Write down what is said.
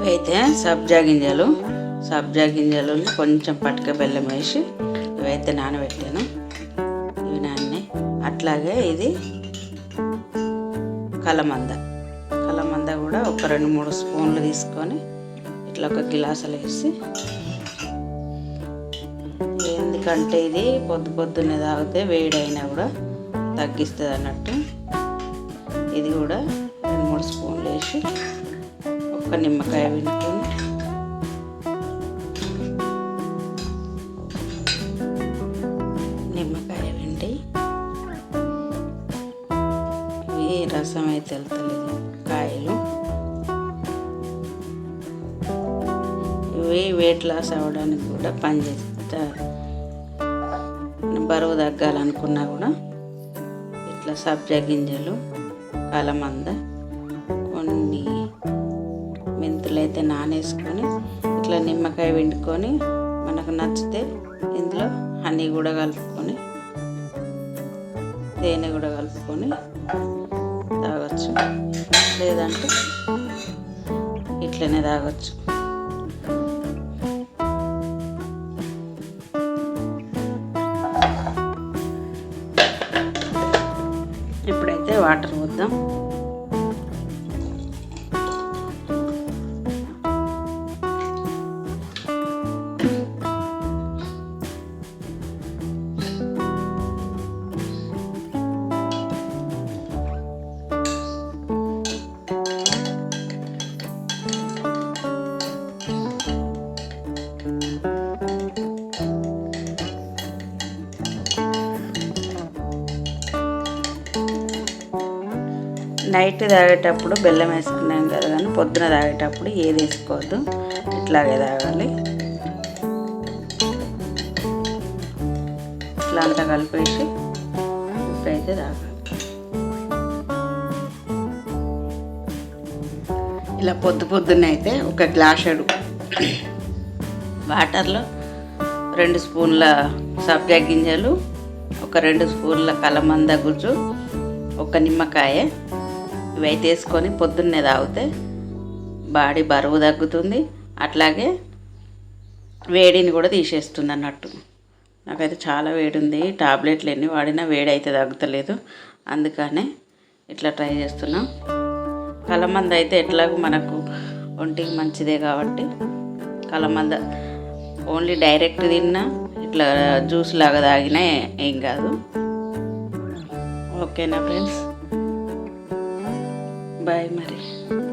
ఇవైతే సబ్జా గింజలు సబ్జా గింజలు కొంచెం పట్టుక బెల్లం వేసి ఇవైతే నానబెట్టాను. ఇవి నాన్నే అట్లాగే ఇది కలమంద. కలమంద కూడా ఒక రెండు మూడు స్పూన్లు తీసుకొని ఇట్లా ఒక గిలాసులు వేసి ఎందుకంటే ఇది పొద్దు పొద్దున్నే తాగితే వేడైనా కూడా తగ్గిస్తుంది అన్నట్టు ఇది కూడా రెండు మూడు స్పూన్లు వేసి ఒక నిమ్మకాయ పిండుకొని. నిమ్మకాయ పిండి. ఇవి రసం అయితే వెళ్తలేదు కాయలు ఇవి వెయిట్ లాస్ అవ్వడానికి కూడా పనిచేస్తారు బరువు తగ్గాలనుకున్నా కూడా ఇట్లా సబ్జా గింజలు కలమంద కొన్ని మెంతులు అయితే నానేసుకొని ఇట్లా నిమ్మకాయ పిండుకొని మనకు నచ్చితే ఇందులో హనీ కూడా కలుపుకొని తేనె కూడా కలుపుకొని తాగొచ్చు. లేదంటే ఇట్లనే తాగొచ్చు. ఇప్పుడైతే వాటర్ పోద్దాం. నైట్ తాగేటప్పుడు బెల్లం వేసుకున్నాం కదా కానీ పొద్దున తాగేటప్పుడు ఏది వేసుకోవద్దు. ఇట్లాగే తాగాలి. ఇట్లా అంతా కలిపేసి ఇప్పుడైతే తాగాలి. ఇలా పొద్దు పొద్దున్న అయితే ఒక గ్లాసుడు వాటర్లో రెండు స్పూన్ల సబ్జా గింజలు ఒక రెండు స్పూన్ల కలమంద గుజ్జు ఒక నిమ్మకాయ ఇవైతే వేసుకొని పొద్దున్నే తాగితే బాడీ బరువు తగ్గుతుంది. అట్లాగే వేడిని కూడా తీసేస్తుంది అన్నట్టు. నాకైతే చాలా వేడి ఉంది టాబ్లెట్లు ఎన్ని వాడినా వేడి అయితే తగ్గుతలేదు. అందుకనే ఇట్లా ట్రై చేస్తున్నాం. కలమంద అయితే ఎట్లాగో మనకు ఒంటికి మంచిదే కాబట్టి కలమంద ఓన్లీ డైరెక్ట్ తిన్నా ఇట్లా జ్యూస్ లాగా తాగినా ఏం కాదు. ఓకేనా ఫ్రెండ్స్? Bye, Maria.